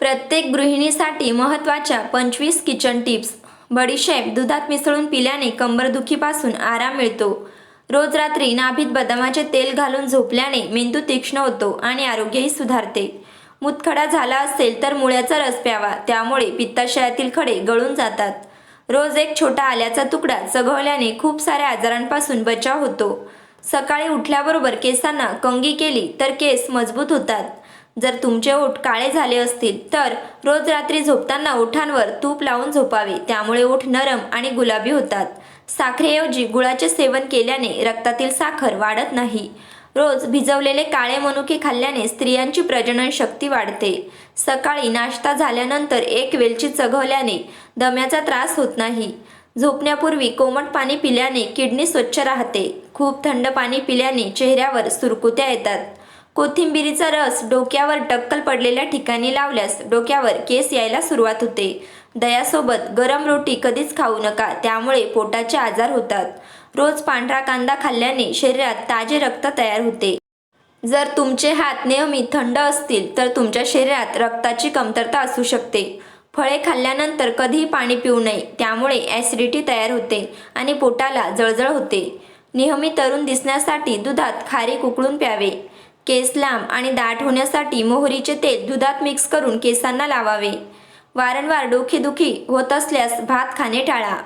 प्रत्येक गृहिणीसाठी महत्त्वाच्या पंचवीस किचन टिप्स. बडीशेप दुधात मिसळून पिल्याने कंबरदुखीपासून आराम मिळतो. रोज रात्री नाभीत बदामाचे तेल घालून झोपल्याने मेंदू तीक्ष्ण होतो आणि आरोग्यही सुधारते. मुतखडा झाला असेल तर मुळ्याचा रस प्यावा त्यामुळे पित्ताशयातील खडे गळून जातात. रोज एक छोटा आल्याचा तुकडा चघवल्याने खूप साऱ्या आजारांपासून बचाव होतो. सकाळी उठल्याबरोबर केसांना कंगी केली तर केस मजबूत होतात. जर तुमचे ओठ काळे झाले असतील तर रोज रात्री झोपताना ओठांवर तूप लावून झोपावे. त्यामुळे ओठ नरम आणि गुलाबी होतात. साखरेऐवजी गुळाचे सेवन केल्याने रक्तातील साखर वाढत नाही. रोज भिजवलेले काळे मनुके खाल्ल्याने स्त्रियांची प्रजनन शक्ती वाढते. सकाळी नाश्ता झाल्यानंतर एक वेलची चघवल्याने दम्याचा त्रास होत नाही. झोपण्यापूर्वी कोमट पाणी पिल्याने किडनी स्वच्छ राहते. खूप थंड पाणी पिल्याने चेहऱ्यावर सुरकुत्या येतात. कोथिंबिरीचा रस डोक्यावर टक्कल पडलेल्या ठिकाणी लावल्यास डोक्यावर केस यायला सुरुवात होते. दयासोबत गरम रोटी कधीच खाऊ नका त्यामुळे पोटाचे आजार होतात. रोज पांढरा कांदा खाल्ल्याने शरीरात ताजे रक्त तयार होते. जर तुमचे हात नेहमी थंड असतील तर तुमच्या शरीरात रक्ताची कमतरता असू शकते. फळे खाल्ल्यानंतर कधीही पाणी पिऊ नये त्यामुळे ॲसिडिटी तयार होते आणि पोटाला जळजळ होते. नेहमी तरुण दिसण्यासाठी दुधात खारीक उकळून प्यावे. केस लांब आणि दाट होण्यासाठी मोहरीचे तेल दुधात मिक्स करून केसांना लावावे. वारंवार डोकेदुखी होत असल्यास भात खाणे टाळा.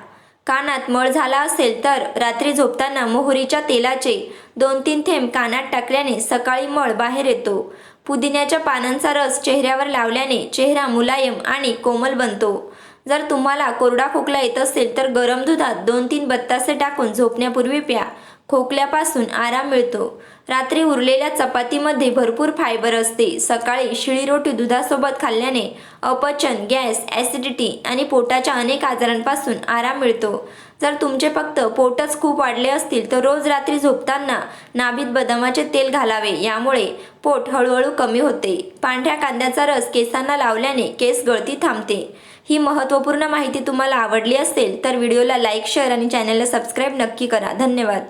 कानात मळ झाला असेल तर रात्री झोपताना मोहरीच्या तेलाचे दोन तीन थेंब कानात टाकल्याने सकाळी मळ बाहेर येतो. पुदिन्याच्या पानांचा रस चेहऱ्यावर लावल्याने चेहरा मुलायम आणि कोमल बनतो. जर तुम्हाला कोरडा खोकला येत असेल तर गरम दुधात दोन तीन बत्तासे टाकून झोपण्यापूर्वी प्या. खोकल्यापासून आराम मिळतो. रात्री उरलेल्या चपातीमध्ये भरपूर फायबर असते. सकाळी शिळी रोटी दुधासोबत खाल्ल्याने अपचन गॅस ॲसिडिटी आणि पोटाच्या अनेक आजारांपासून आराम मिळतो. जर तुमचे फक्त पोटच खूप वाढले असतील तर रोज रात्री झोपताना नाभीत बदामाचे तेल घालावे. यामुळे पोट हळूहळू कमी होते. पांढऱ्या कांद्याचा रस केसांना लावल्याने केस गळती थांबते. ही महत्त्वपूर्ण माहिती तुम्हाला आवडली असेल तर व्हिडिओला लाईक शेअर आणि चॅनलला सबस्क्राईब नक्की करा. धन्यवाद.